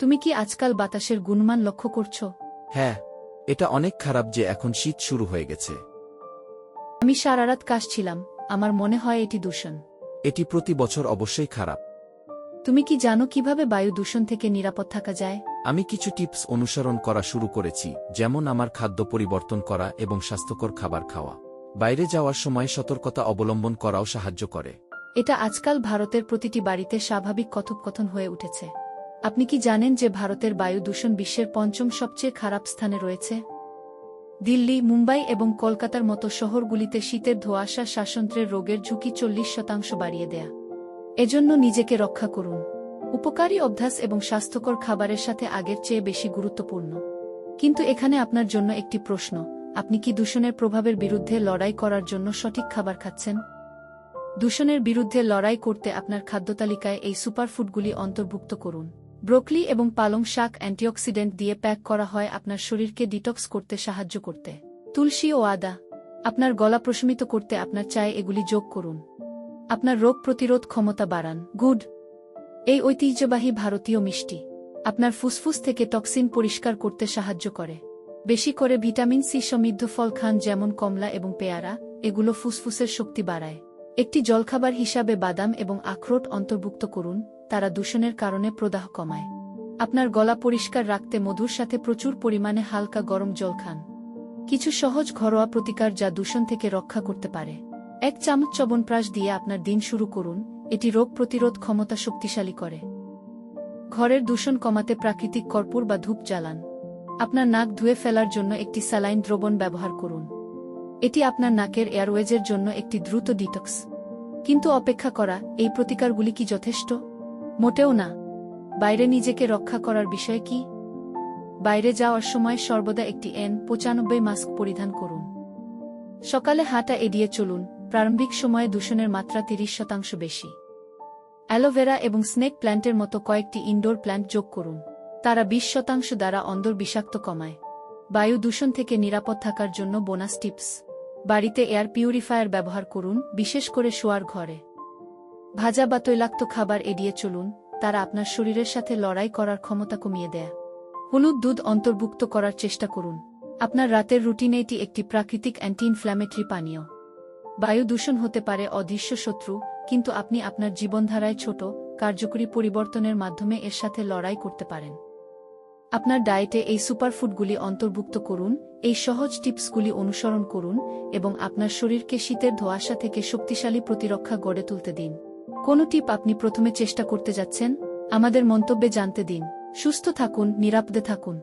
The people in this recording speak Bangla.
তুমি কি আজকাল বাতাসের গুণমান লক্ষ্য করছ? হ্যাঁ এটা অনেক খারাপ যে এখন শীত শুরু হয়ে গেছে। আমি সারারাত কাশছিলাম আমার মনে হয় এটি দূষণ। এটি প্রতি বছর অবশ্যই খারাপ। তুমি কি জানো কীভাবে বায়ু দূষণ থেকে নিরাপদ থাকা যায়? আমি কিছু টিপস অনুসরণ করা শুরু করেছি যেমন আমার খাদ্য পরিবর্তন করা এবং স্বাস্থ্যকর খাবার খাওয়া। বাইরে যাওয়ার সময় সতর্কতা অবলম্বন করাও সাহায্য করে। এটা আজকাল ভারতের প্রতিটি বাড়িতে স্বাভাবিক কথোপকথন হয়ে উঠেছে। আপনি কি জানেন যে ভারতের বায়ু দূষণ বিশ্বের পঞ্চম সবচেয়ে খারাপ স্থানে রয়েছে? দিল্লি, মুম্বাই এবং কলকাতার মতো শহরগুলিতে শীতের ধোঁয়াশা শ্বাসন্ত্রের রোগের ঝুঁকি চল্লিশ শতাংশ বাড়িয়ে দেয়া। এজন্য নিজেকে রক্ষা করুন। উপকারী অভ্যাস এবং স্বাস্থ্যকর খাবারের সাথে আগের চেয়ে বেশি গুরুত্বপূর্ণ। কিন্তু এখানে আপনার জন্য একটি প্রশ্ন, আপনি কি দূষণের প্রভাবের বিরুদ্ধে লড়াই করার জন্য সঠিক খাবার খাচ্ছেন? দূষণের বিরুদ্ধে লড়াই করতে আপনার খাদ্যতালিকায় এই সুপারফুডগুলি অন্তর্ভুক্ত করুন। ব্রোকলি এবং পালং শাক অ্যান্টিঅক্সিডেন্ট দিয়ে প্যাক করা হয় আপনার শরীরকে ডিটক্স করতে সাহায্য করতে। তুলসী ও আদা। আপনার গলা প্রশমিত করতে আপনার চায়ে এগুলি যোগ করুন। আপনার রোগ প্রতিরোধ ক্ষমতা বাড়ান। গুড। এই ঐতিহ্যবাহী ভারতীয় মিষ্টি। আপনার ফুসফুস থেকে টক্সিন পরিষ্কার করতে সাহায্য করে। বেশি করে ভিটামিন সি সমৃদ্ধ ফল খান যেমন কমলা এবং পেয়ারা, এগুলো ফুসফুসের শক্তি বাড়ায়। একটি জলখাবার হিসাবে বাদাম এবং আখরোট অন্তর্ভুক্ত করুন। তারা দূষণের কারণে প্রদাহ কমায়। আপনার গলা পরিষ্কার রাখতে মধুর সাথে প্রচুর পরিমাণে হালকা গরম জল খান। কিছু সহজ ঘরোয়া প্রতিকার যা দূষণ থেকে রক্ষা করতে পারে। এক চামচ চবনপ্রাশ দিয়ে আপনার দিন শুরু করুন, এটি রোগ প্রতিরোধ ক্ষমতা শক্তিশালী করে। ঘরের দূষণ কমাতে প্রাকৃতিক কর্পূর বা ধূপ জ্বালান। আপনার নাক ধুয়ে ফেলার জন্য একটি স্যালাইন দ্রবণ ব্যবহার করুন। এটি আপনার নাকের এয়ারওয়েজের জন্য একটি দ্রুত ডিটক্স। কিন্তু অপেক্ষা করা, এই প্রতিকারগুলি কি যথেষ্ট? মোটেও না। বাইরে নিজেকে রক্ষা করার বিষয় কি? বাইরে যাওয়ার সময় সর্বদা একটি এন পঁচানব্বই মাস্ক পরিধান করুন। সকালে হাঁটা এড়িয়ে চলুন, প্রারম্ভিক সময়ে দূষণের মাত্রা তিরিশ শতাংশ বেশি। অ্যালোভেরা এবং স্নেক প্ল্যান্টের মতো কয়েকটি ইনডোর প্ল্যান্ট যোগ করুন, তারা বিশ শতাংশ দ্বারা অন্দর বিষাক্ত কমায়। বায়ু দূষণ থেকে নিরাপদ থাকার জন্য বোনাস টিপস। বাড়িতে এয়ার পিউরিফায়ার ব্যবহার করুন, বিশেষ করে শোয়ার ঘরে। ভাজা বা তৈলাক্ত খাবার এড়িয়ে চলুন, তারা আপনার শরীরের সাথে লড়াই করার ক্ষমতা কমিয়ে দেয়। হলুদ দুধ অন্তর্ভুক্ত করার চেষ্টা করুন। আপনার রাতের রুটিনে এটি একটি প্রাকৃতিক অ্যান্টি ইনফ্ল্যামেটরি পানীয়। বায়ু দূষণ হতে পারে অদৃশ্য শত্রু, কিন্তু আপনি আপনার জীবনধারায় ছোট, কার্যকরী পরিবর্তনের মাধ্যমে এর সাথে লড়াই করতে পারেন। আপনার ডায়েটে এই সুপারফুডগুলি অন্তর্ভুক্ত করুন, এই সহজ টিপসগুলি অনুসরণ করুন এবং আপনার শরীরকে শীতের ধোঁয়াশা থেকে শক্তিশালী প্রতিরক্ষা গড়ে তুলতে দিন। কোন টিপ আপনি প্রথমে চেষ্টা করতে যাচ্ছেন? আমাদের মন্তব্যে জানতে দিন। সুস্থ থাকুন, নিরাপদে থাকুন।